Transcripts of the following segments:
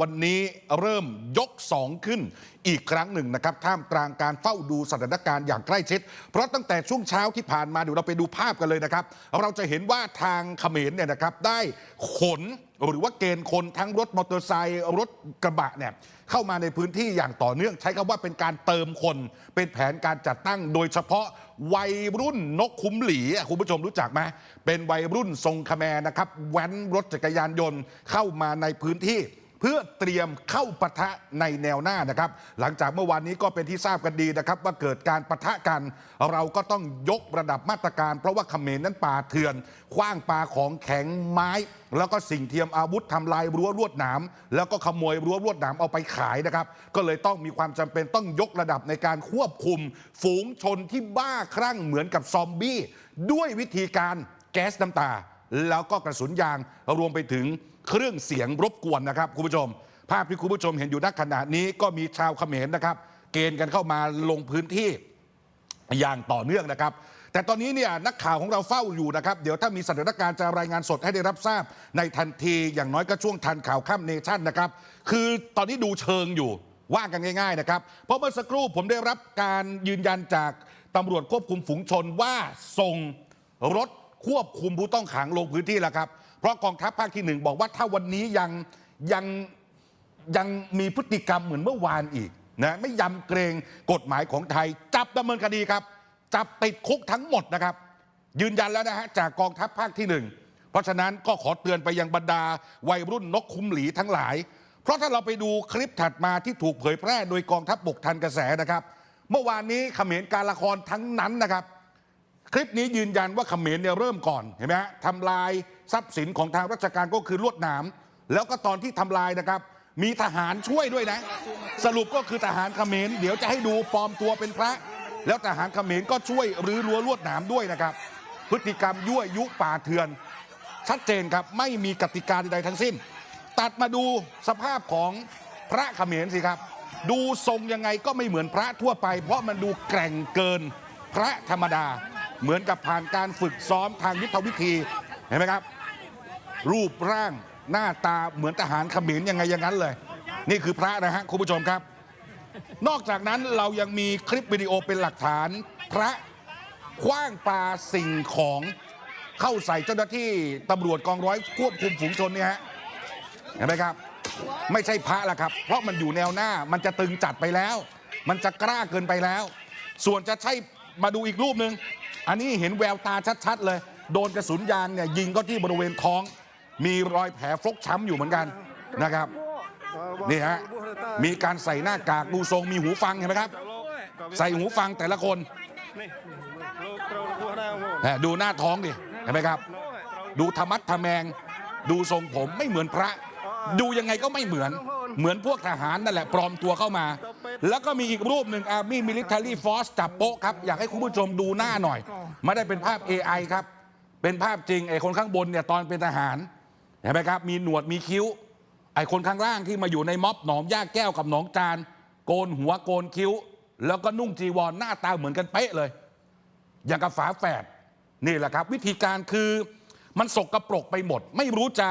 วันนี้เริ่มยกสองขึ้นอีกครั้งหนึ่งนะครับ ท่ามกลางการเฝ้าดูสถานการณ์อย่างใกล้ชิด เพราะตั้งแต่ช่วงเช้าที่ผ่านมาเดี๋ยวเราไปดูภาพกันเลยนะครับ เราจะเห็นว่าทางเขมรเนี่ยนะครับได้ขนหรือว่าเกณฑ์คนทั้งรถมอเตอร์ไซค์รถกระบะเนี่ยเข้ามาในพื้นที่อย่างต่อเนื่อง ใช้คำว่าเป็นการเติมคน เป็นแผนการจัดตั้ง โดยเฉพาะวัยรุ่นนกคุ้มหลีคุณผู้ชมรู้จักไหมเป็นวัยรุ่นทรงคแมนะครับแว้นรถจักรยานยนต์เข้ามาในพื้นที่ เพื่อเตรียมเข้าปะทะในแนวหน้านะครับ หลังจากเมื่อวานนี้ก็เป็นที่ทราบกันดีนะครับ ว่าเกิดการปะทะกัน เราก็ต้องยกระดับมาตรการ เพราะว่าเขมรนั้นป่าเถื่อนคว้างปลาของแข็งไม้ แล้วก็สิ่งเทียมอาวุธทำลายรั้วลวดหนามแล้วก็ขโมยรั้วลวดหนามเอาไปขายนะครับ ก็เลยต้องมีความจำเป็นต้องยกระดับในการควบคุม ฝูงชนที่บ้าคลั่งเหมือนกับซอมบี้ด้วยวิธีการแก๊สน้ำตา แล้วก็กระสุนยางรวมไปถึงเครื่องเสียงรบกวนนะครับคุณผู้ชม ภาพที่คุณผู้ชมเห็นอยู่ณขณะนี้ก็มีชาวเขมรนะครับ เกณฑ์กันเข้ามาลงพื้นที่อย่างต่อเนื่องนะครับ แต่ตอนนี้เนี่ยนักข่าวของเราเฝ้าอยู่นะครับ เดี๋ยวถ้ามีสถานการณ์จะรายงานสดให้ได้รับทราบ ในทันทีอย่างน้อยก็ช่วงทันข่าวค่ำเนชั่นนะครับ คือตอนนี้ดูเชิงอยู่ว่ากันง่ายๆนะครับ เพราะเมื่อสักครู่ผมได้รับการยืนยันจากตำรวจควบคุมฝูงชนว่าส่งรถ ควบคุมผู้ต้องขังลงพื้นที่แล้วครับ เพราะกองทัพภาคที่หนึ่งบอกว่าถ้าวันนี้ยังยังยังมีพฤติกรรมเหมือนเมื่อวานอีกนะไม่ยำเกรงกฎหมายของไทย จับดำเนินคดีครับ จับติดคุกทั้งหมดนะครับ ยืนยันแล้วนะฮะจากกองทัพภาคที่หนึ่งเพราะฉะนั้นก็ขอเตือนไปยังบรรดา วัยรุ่นนกคุ้มหลีทั้งหลาย เพราะถ้าเราไปดูคลิปถัดมาที่ถูกเผยแพร่โดยกองทัพบกทันกระแสนะครับ เมื่อวานนี้เขมรการละครทั้งนั้นนะครับ คลิปนี้ยืนยันว่าเขมรเนี่ยเริ่มก่อนเห็นไหมฮะทำลายทรัพย์สินของทางราชการก็คือลวดหนาม แล้วก็ตอนที่ทำลายนะครับ มีทหารช่วยด้วยนะ สรุปก็คือทหารเขมรเดี๋ยวจะให้ดูปลอมตัวเป็นพระ แล้วทหารเขมรก็ช่วยรื้อรั้วลวดหนามด้วยนะครับ พฤติกรรมยั่วยุป่าเถื่อน ชัดเจนครับไม่มีกติกาใดๆทั้งสิ้น ตัดมาดูสภาพของพระเขมรสิครับ ดูทรงยังไงก็ไม่เหมือนพระทั่วไป เพราะมันดูแกร่งเกินพระธรรมดา เหมือนกับผ่านการฝึกซ้อมทางยุทธวิธีเห็นไหมครับ รูปร่างหน้าตาเหมือนทหารเขมรยังไงอย่างนั้นเลย นี่คือพระนะฮะคุณผู้ชมครับ นอกจากนั้นเรายังมีคลิปวิดีโอเป็นหลักฐาน พระคว้างปลาสิ่งของเข้าใส่เจ้าหน้าที่ตำรวจกองร้อยควบคุมฝูงชนเนี่ยฮะเห็นไหมครับ ไม่ใช่พระละครับ เพราะมันอยู่แนวหน้ามันจะตึงจัดไปแล้ว มันจะกล้าเกินไปแล้ว ส่วนจะใช่ มาดูอีกรูปหนึ่งอันนี้เห็นแววตาชัดๆเลย โดนกระสุนยางเนี่ยยิงก็ที่บริเวณท้อง มีรอยแผลฟกช้ำอยู่เหมือนกันนะครับนี่ฮะมีการใส่หน้ากากดูทรงมีหูฟังเห็นไหมครับ ใส่หูฟังแต่ละคนแหม่ดูหน้าท้องดิเห็นไหมครับ ดูธรรมัดทะแมง ดูทรงผมไม่เหมือนพระ ดูยังไงก็ไม่เหมือน เหมือนพวกทหารนั่นแหละปลอมตัวเข้ามา แล้วก็มีอีกรูปหนึ่ง Army Military Force จับโป๊ะครับ อยากให้คุณผู้ชมดูหน้าหน่อย ไม่ได้เป็นภาพ AI ครับ เป็นภาพจริงไอ้คนข้างบนเนี่ยตอนเป็นทหารเห็นไหมครับ มีหนวดมีคิ้ว ไอ้คนข้างล่างที่มาอยู่ในม็อบหนองย่าแก้วกับหนองจาน โกนหัวโกนคิ้ว แล้วก็นุ่งจีวรหน้าตาเหมือนกันเป๊ะเลย อย่างกับฝาแฝดนี่แหละครับ วิธีการคือมันสกรปรกไปหมด ไม่รู้จะ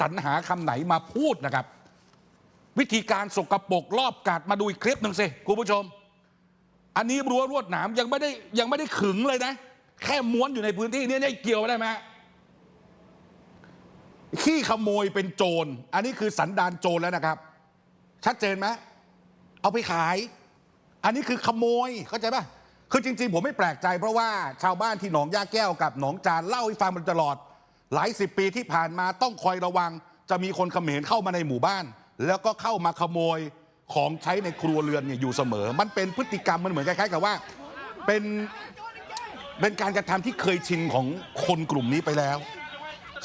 สรรหาคำไหนมาพูดนะครับ วิธีการสกรปรกรอบกัดมาดูอีกคลิปหนึ่งสิคุณผู้ชม อันนี้รั้วลวดหนามยังไม่ได้ยังไม่ได้ขึงเลยนะ แค่ม้วนอยู่ในพื้นที่นี้เนี่ยเกี่ยวได้ไหมขี้ขโมยเป็นโจร อันนี้คือสันดานโจรแล้วนะครับ ชัดเจนไหมเอาไปขาย อันนี้คือขโมยเข้าใจป่ะคือจริง ๆ ผมไม่แปลกใจ เพราะว่าชาวบ้านที่หนองย่าแก้วกับหนองจานเล่าให้ฟังมาตลอด หลายสิบปีที่ผ่านมาต้องคอยระวัง จะมีคนเขมรเข้ามาในหมู่บ้าน แล้วก็เข้ามาขโมยของใช้ในครัวเรือนเนี่ยอยู่เสมอ มันเป็นพฤติกรรมมันเหมือนคล้ายๆกับว่าเป็นเป็นการกระทำที่เคยชินของคนกลุ่มนี้ไปแล้ว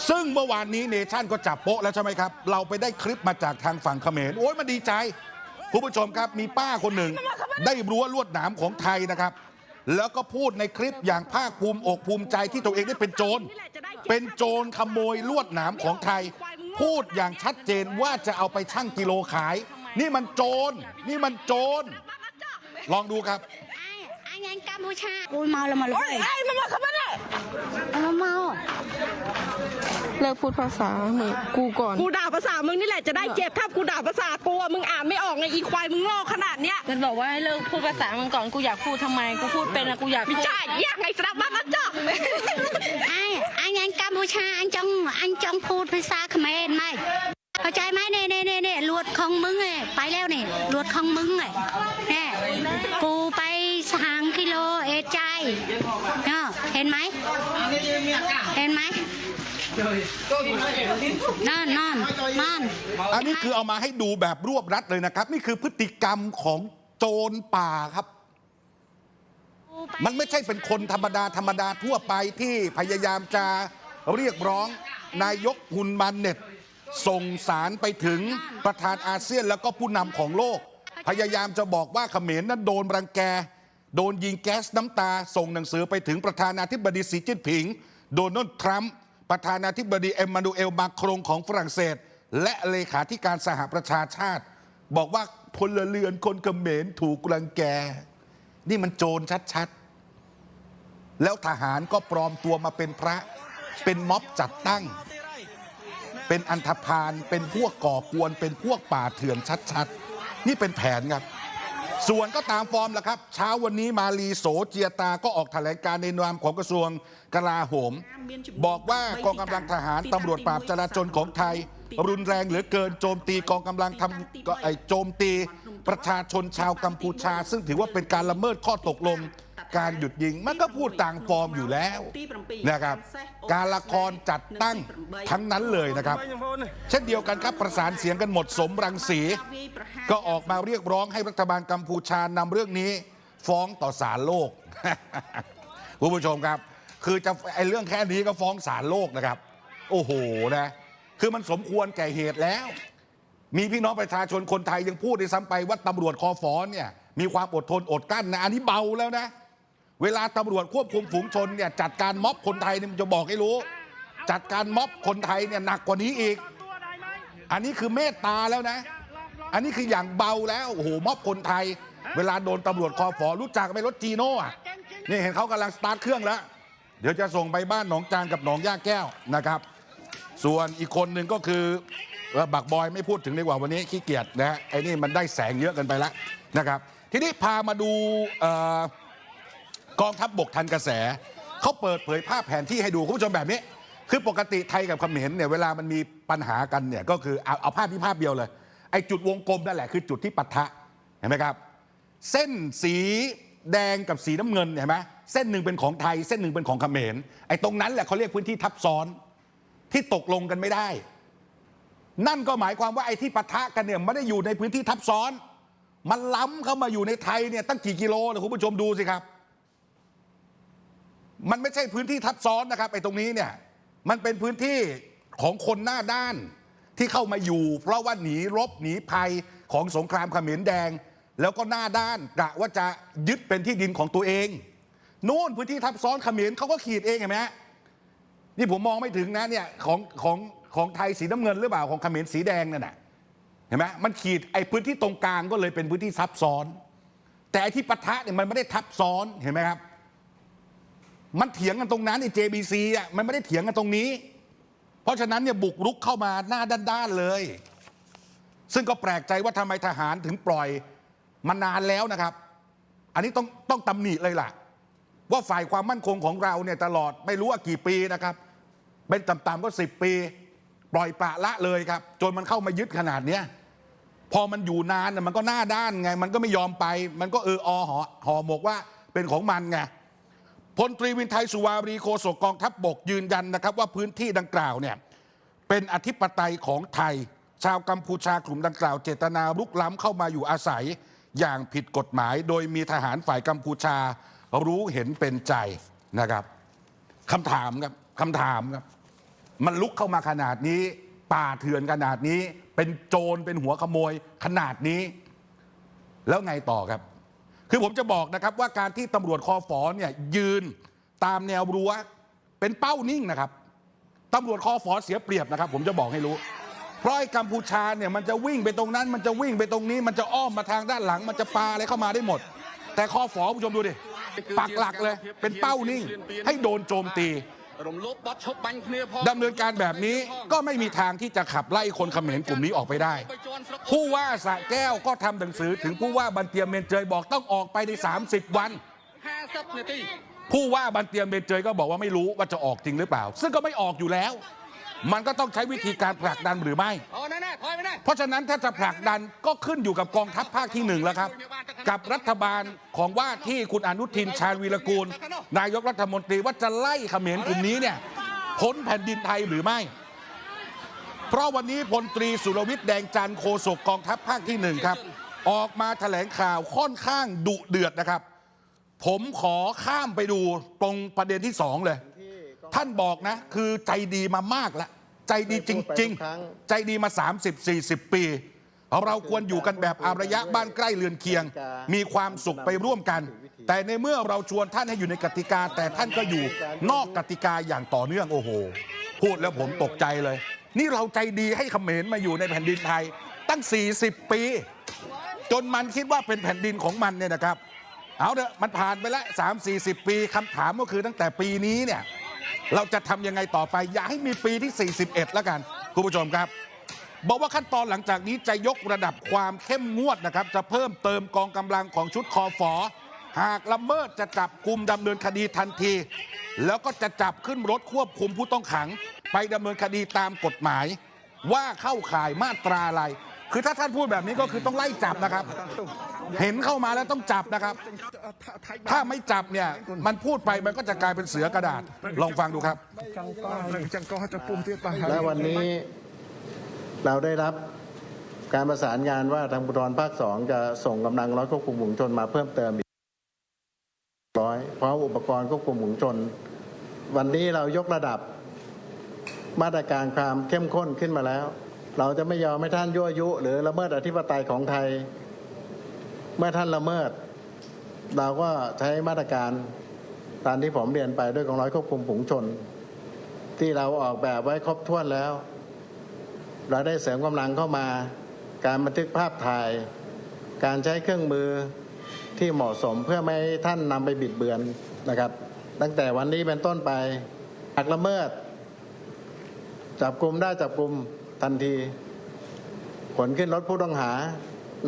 ซึ่งเมื่อวานนี้เนชั่นก็จับโป๊ะแล้วใช่ไหมครับ เราไปได้คลิปมาจากทางฝั่งเขมรโอ้ยมันดีใจคุณผู้ชมครับมีป้าคนหนึ่งได้รั้วลวดหนามของไทยนะครับ แล้วก็พูดในคลิปอย่างภาคภูมิอกภูมิใจที่ตัวเองได้เป็นโจร เป็นโจรขโมยลวดหนามของไทย พูดอย่างชัดเจนว่าจะเอาไปชั่งกิโลขาย นี่มันโจรนี่มันโจรลองดูครับไอ้งานกัมพูชากูเมาแล้วมาเลย Ôi, ai mà mà không biết đấy. เอามา เมาเลิกพูดภาษาเหมือนกูก่อน กูด่าภาษามึงนี่แหละจะได้เจ็บถ้ากูด่าภาษากูอะมึงอ่านไม่ออกไงอีควายมึงโง่ขนาดเนี้ยมันบอกว่าให้เลิกพูดภาษามันก่อนกูอยากพูดทำไมกูพูดเป็นนะกูอยากไม่พูดใช่ยากไงสนับบ้านนะจ๊ะ anh anh anh Campuchia anh trong anh trong พูดภาษาเขมรไหมเข้าใจไหมเนี่ยเนี่ยเนี่ยเนี่ยลวดของมึงไงไปแล้วเนี่ยลวดของมึงไงเนี่ยกูไปสางกิโลเอดใจเนาะเห็นไหมเห็นไหม นอนนอนนอนอันนี้คือเอามาให้ดูแบบรวบรัดเลยนะครับ นี่คือพฤติกรรมของโจรป่าครับ มันไม่ใช่เป็นคนธรรมดาธรรมดาทั่วไปที่พยายามจะเรียกร้องนายกฮุนมันเน็ต ส่งสารไปถึงประธานอาเซียนแล้วก็ผู้นำของโลก พยายามจะบอกว่าเขมรนั้นโดนรังแก โดนยิงแก๊สน้ำตา ส่งหนังสือไปถึงประธานาธิบดีสีจิ้นผิง โดนัลด์ทรัมป์ ประธานาธิบดีเอ็มมานูเอลมาครงของฝรั่งเศส และเลขาธิการสหประชาชาติ บอกว่าพลเรือนคนเขมรถูกรังแก นี่มันโจรชัดๆ แล้วทหารก็ปลอมตัวมาเป็นพระ เป็นม็อบจัดตั้ง เป็นอันธพาลเป็นพวกก่อกวน เป็นพวกป่าเถื่อนชัดๆ นี่เป็นแผนครับ ส่วนก็ตามฟอร์มแหละครับ เช้าวันนี้มาลีโสเจียตาก็ออกแถลงการในนามของกระทรวงกลาโหม บอกว่ากองกำลังทหารตำรวจปราบจราจนของไทย รุนแรงเหลือเกินโจมตีกองกำลังทำก็ไอโจมตี ประชาชนชาวกัมพูชา ซึ่งถือว่าเป็นการละเมิดข้อตกลง การหยุดยิงมันก็พูดต่างฟอร์มอยู่แล้วนะครับ การละครจัดตั้งทั้งนั้นเลยนะครับ เช่นเดียวกันครับประสานเสียงกันหมดสมรังสีก็ออกมาเรียกร้องให้รัฐบาลกัมพูชานำเรื่องนี้ ฟ้องต่อศาลโลกคุณผู้ชมครับ คือจะไอเรื่องแค่นี้ก็ฟ้องศาลโลกนะครับ โอ้โหนะคือมันสมควรแก่เหตุแล้ว มีพี่น้องประชาชนคนไทยยังพูดด้ซ้ำไปว่าตำรวจคอฟอนเนี่ยมีความอดทนอดกั้นนะอันนี้เบาแล้วนะ เวลาตำรวจควบคุมฝูงชนเนี่ยจัดการม็อบคนไทยเนี่ยมันจะบอกให้รู้ จัดการม็อบคนไทยเนี่ยหนักกว่านี้อีก อันนี้คือเมตตาแล้วนะ อันนี้คืออย่างเบาแล้วโอ้โหม็อบคนไทย เวลาโดนตำรวจคอฟอรู้จักไหมรถจีโน่อะนี่เห็นเขากำลังสตาร์ทเครื่องแล้ว เดี๋ยวจะส่งไปบ้านหนองจานกับหนองย่าแก้วนะครับ ส่วนอีกคนหนึ่งก็คือบักบอยไม่พูดถึงดีกว่าวันนี้ขี้เกียจนะฮะไอ้นี่มันได้แสงเยอะเกันไปแล้วนะครับ ทีนี้พามาดูอ กองทัพบบกทันกระแส เขาเปิดเผยภาพแผนที่ให้ดูคุณผู้ชมแบบนี้ คือปกติไทยกับเขมรเนี่ยเวลามันมีปัญหากันเนี่ยก็คือเอาเอาภาพที่ภาพเดียวเลยไอ้จุดวงกลมนั่นแหละคือจุดที่ปะทะเห็นไหมครับ เส้นสีแดงกับสีน้ำเงินเห็นไหมเส้นหนึ่งเป็นของไทย เส้นหนึ่งเป็นของเขมรไอ้ตรงนั้นแหละเขาเรียกพื้นที่ทับซ้อนที่ตกลงกันไม่ได้ นั่นก็หมายความว่าไอ้ที่ปะทะกันเนี่ยไม่ได้อยู่ในพื้นที่ทับซ้อน มันล้ำเข้ามาอยู่ในไทยเนี่ยตั้งกี่กิโลนะคุณผู้ชมดูสิครับ มันไม่ใช่พื้นที่ทับซ้อนนะครับไอ้ตรงนี้เนี่ยมันเป็นพื้นที่ของคนหน้าด้านที่เข้ามาอยู่ เพราะว่าหนีรบหนีภัยของสงครามเขมรแดง แล้วก็หน้าด้านกะว่าจะยึดเป็นที่ดินของตัวเองนู่นพื้นที่ทับซ้อนเขมรเขาก็ขีดเองเห็นไหมฮะนี่ผมมองไม่ถึงนะเนี่ยของของของไทยสีน้ำเงินหรือเปล่าของเขมรสีแดงนั่นน่ะเห็นไหมมันขีดไอ้พื้นที่ตรงกลางก็เลยเป็นพื้นที่ทับซ้อน แต่อ้ที่ปะทะเนี่ยมันไม่ได้ทับซ้อนเห็นไหมครับ มันเถียงกันตรงนั้นไอ้ JBC อะมันไม่ได้เถียงกันตรงนี้ เพราะฉะนั้นเนี่ยบุกรุกเข้ามาหน้าด้านๆเลย ซึ่งก็แปลกใจว่าทำไมทหารถึงปล่อยมานานแล้วนะครับ อันนี้ต้องต้องตำหนิเลยล่ะ ว่าฝ่ายความมั่นคงของเราเนี่ยตลอดไม่รู้ว่ากี่ปีนะครับ เป็นต่ำๆก็สิบปี ปล่อยปละละเลยครับ จนมันเข้ามายึดขนาดเนี้ยพอมันอยู่นานน่ะมันก็หน้าด้านไง มันก็ไม่ยอมไป มันก็เอออหอห่อหมกว่าเป็นของมันไง พลตรีวินไทยสุวารีโคศกกองทัพบบกยืนยันนะครับ ว่าพื้นที่ดังกล่าวเนี่ยเป็นอธิปไตยของไทย ชาวกัมพูชากลุ่มดังกล่าว เจตนารุกล้ำเข้ามาอยู่อาศัยอย่างผิดกฎหมาย โดยมีทหารฝ่ายกัมพูชารู้เห็นเป็นใจนะครับคำถามครับคำถามครับ มันลุกเข้ามาขนาดนี้ ป่าเถื่อนขนาดนี้ เป็นโจรเป็นหัวขโมยขนาดนี้ แล้วไงต่อครับ คือผมจะบอกนะครับว่าการที่ตำรวจคอฟอเนี่ยยืนตามแนวรั้วเป็นเป้านิ่งนะครับตำรวจคอฟอเสียเปรียบนะครับ ผมจะบอกให้รู้ เพราะไอ้กัมพูชาเนี่ยมันจะวิ่งไปตรงนั้น มันจะวิ่งไปตรงนี้ มันจะอ้อมมาทางด้านหลัง มันจะปาอะไรเข้ามาได้หมด แต่คอฟอผู้ชมดูดิปักหลักเลย เป็นเป้านิ่ง ให้โดนโจมตี ดำเนินการแบบนี้ก็ไม่มีทางที่จะขับไล่คนขมรกลุ่มนี้ออกไปได้ ผู้ว่าสะแก้วก็ทำหนังสือถึงผู้ว่าบันเตียมเมนเจยบอกต้องออกไปใน 30 วันผู้ว่าบันเตียมเมนเจยก็บอกว่าไม่รู้ว่าจะออกจริงหรือเปล่า ซึ่งก็ไม่ออกอยู่แล้ว มันก็ต้องใช้วิธีการผลักดันหรือไม่ เพราะฉะนั้นถ้าจะผลักดันก็ขึ้นอยู่กับกองทัพภาคที่หนึ่งแล้วครับ กับรัฐบาลของว่าที่คุณอนุทินชาญวีรกูล นายกรัฐมนตรีว่าจะไล่เขมรกลุ่มนี้เนี่ยพ้นแผ่นดินไทยหรือไม่ เพราะวันนี้พลตรีสุรวิทย์แดงจันโคศกกองทัพภาคที่หนึ่งครับ ออกมาแถลงข่าวค่อนข้างดุเดือดนะครับ ผมขอข้ามไปดูตรงประเด็นที่สองเลย ท่านบอกนะ คือใจดีมามากแล้วใจดีจริง ๆ ใจดีมา 30-40 ปี เราควรอยู่กันแบบอารยะบ้านใกล้เรือนเคียง มีความสุขไปร่วมกัน แต่ในเมื่อเราชวนท่านให้อยู่ในกติกา แต่ท่านก็อยู่นอกกติกาอย่างต่อเนื่องโอ้โห พูดแล้วผมตกใจเลย นี่เราใจดีให้เขมรมาอยู่ในแผ่นดินไทย ตั้ง 40 ปี จนมันคิดว่าเป็นแผ่นดินของมันเนี่ยนะครับ เอาเถอะมันผ่านไปแล้ว3 4 0 ปีคำถามก็คือตั้งแต่ปีนี้เนี่ย เราจะทำยังไงต่อไป อย่าให้มีปีที่ 41 แล้วกัน คุณผู้ชมครับ บอกว่าขั้นตอนหลังจากนี้จะยกระดับความเข้มงวดนะครับ จะเพิ่มเติมกองกำลังของชุดคอฟอหากละเมิดจะจับกลุ่มดำเนินคดีทันที แล้วก็จะจับขึ้นรถควบคุมผู้ต้องขัง ไปดำเนินคดีตามกฎหมาย ว่าเข้าข่ายมาตราอะไร คือถ้าท่านพูดแบบนี้ก็คือต้องไล่จับนะครับ เห็นเข้ามาแล้วต้องจับนะครับ ถ้าไม่จับเนี่ยมันพูดไปมันก็จะกลายเป็นเสือกระดาษ ลองฟังดูครับ และวันนี้เราได้รับการประสานงานว่าทางบุตรภาคสองจะส่งกำลังร้อยควบคุมฝูงชนมาเพิ่มเติมอีกร้อยเพราะอุปกรณ์ควบคุมฝูงชน วันนี้เรายกระดับมาตรการความเข้มข้นขึ้นมาแล้ว เราจะไม่ยอมให้ท่านยั่วยุ หรือละเมิดอธิปไตยของไทย เมื่อท่านละเมิด เราก็ใช้มาตรการตามที่ผมเรียนไปด้วยกองร้อยควบคุมฝูงชน ที่เราออกแบบไว้ครบถ้วนแล้ว เราได้เสริมกำลังเข้ามา การบันทึกภาพถ่าย การใช้เครื่องมือที่เหมาะสมเพื่อไม่ให้ท่านนำไปบิดเบือนนะครับ ตั้งแต่วันนี้เป็นต้นไปหากละเมิด จับกลุ่มได้จับกลุ่มทันที ขนขึ้นรถผู้ต้องหา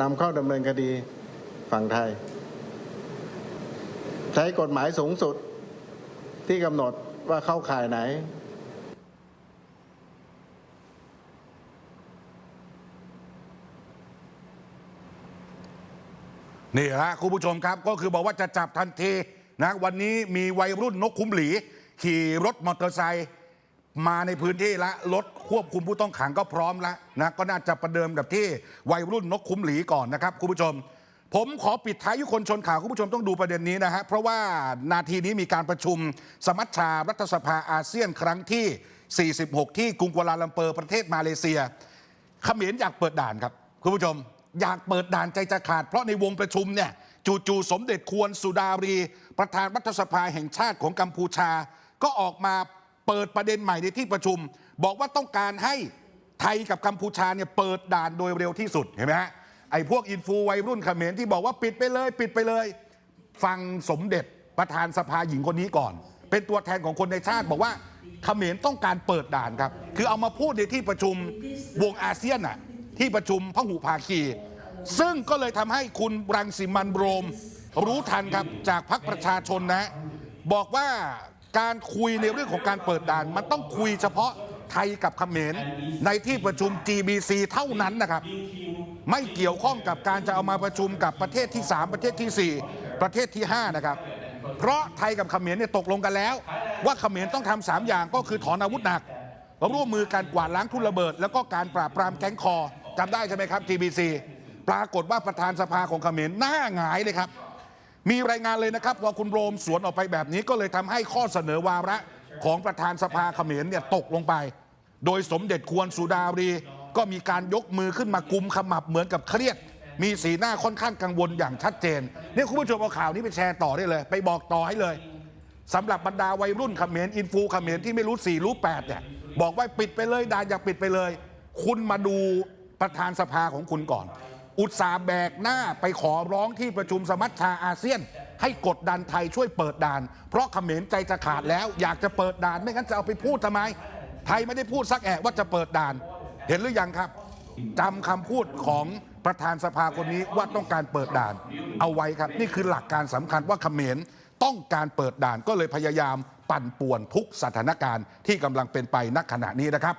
นำเข้าดำเนินคดี ฝั่งไทย ใช้กฎหมายสูงสุดที่กำหนดว่าเข้าข่ายไหนนี่ฮะคุณผู้ชมครับก็คือบอกว่าจะจับทันทีนะวันนี้มีวัยรุ่นนกคุ้มหลี ขี่รถมอเตอร์ไซค์มาในพื้นที่ละรถควบคุมผู้ต้องขังก็พร้อมแล้วนะก็น่าจะประเดิมกับที่วัยรุ่นนกคุ้มหลีก่อนนะครับคุณผู้ชม ผมขอปิดท้ายยุคนชนข่าวคุณผู้ชมต้องดูประเด็นนี้นะฮะ เพราะว่านาทีนี้มีการประชุมสมัชชารัฐสภาอาเซียนครั้งที่ 46 ที่กรุงกัวลาลัมเปอร์ประเทศมาเลเซียเขมรอยากเปิดด่านครับ คุณผู้ชม อยากเปิดด่านใจจะขาด เพราะในวงประชุมเนี่ยจู่ๆสมเด็จควรสุดารี ประธานรัฐสภาแห่งชาติของกัมพูชา ก็ออกมาเปิดประเด็นใหม่ในที่ประชุม บอกว่าต้องการให้ไทยกับกัมพูชาเนี่ยเปิดด่านโดยเร็วที่สุดเห็นไหมฮะ ไอ้พวกอินฟูวัยรุ่นเขมรที่บอกว่าปิดไปเลย ปิดไปเลย ฟังสมเด็จประธานสภาหญิงคนนี้ก่อน เป็นตัวแทนของคนในชาติบอกว่าเขมรต้องการเปิดด่านครับ คือเอามาพูดในที่ประชุมวงอาเซียนน่ะที่ประชุมพหุภาคี ซึ่งก็เลยทำให้คุณรังสิมันโรม รู้ทันครับจากพรรคประชาชนนะ บอกว่าการคุยในเรื่องของการเปิดด่าน มันต้องคุยเฉพาะไทยกับเขมรในที่ประชุม GBC เท่านั้นนะครับ ไม่เกี่ยวข้องกับการจะเอามาประชุมกับประเทศที่ 3 ประเทศทีสี่ 4 ประเทศที่ 5 นะครับ เพราะไทยกับเขมรเนี่ยตกลงกันแล้ว ว่าเขมรต้องทำสามอย่างก็คือถอนอาวุธหนักร่วมมือการกวาดล้างทุนระเบิด แล้วก็การปราบปรามแก๊งคอจำได้ใช่ไหมครับ GBC ปรากฏว่าประธานสภาของเขมรหน้าหงายเลยครับ มีรายงานเลยนะครับพอคุณโรมสวนออกไปแบบนี้ก็เลยทำให้ข้อเสนอวาระของประธานสภาเขมรเนี่ยตกลงไป โดยสมเด็จควรสุดารี ก็มีการยกมือขึ้นมากุมขมับเหมือนกับเครียด มีสีหน้าค่อนข้างกังวลอย่างชัดเจนเนี่ยคุณผู้ชมเอาข่าวนี้ไปแชร์ต่อได้เลย ไปบอกต่อให้เลยสำหรับบรรดาวัยรุ่นเขมรอินฟูเขมรที่ไม่รู้สี่รู้แปดเนี่ยบอกว่าปิดไปเลยดานอย่าปิดไปเลย คุณมาดูประธานสภาของคุณก่อน อุตสาห์แบกหน้าไปขอร้องที่ประชุมสมัชชาอาเซียน ให้กดดันไทยช่วยเปิดด่าน เพราะเขมรใจจะขาดแล้ว อยากจะเปิดด่านไม่งั้นจะเอาไปพูดทำไม ไทยไม่ได้พูดสักแอะว่าจะเปิดด่าน เห็นหรือยังครับจำคำพูดของประธานสภาคนนี้ว่าต้องการเปิดด่าน เอาไว้ครับ นี่คือหลักการสำคัญว่าเขมรต้องการเปิดด่านก็เลยพยายามปั่นป่วนทุกสถานการณ์ที่กำลังเป็นไปณขณะนี้นะครับ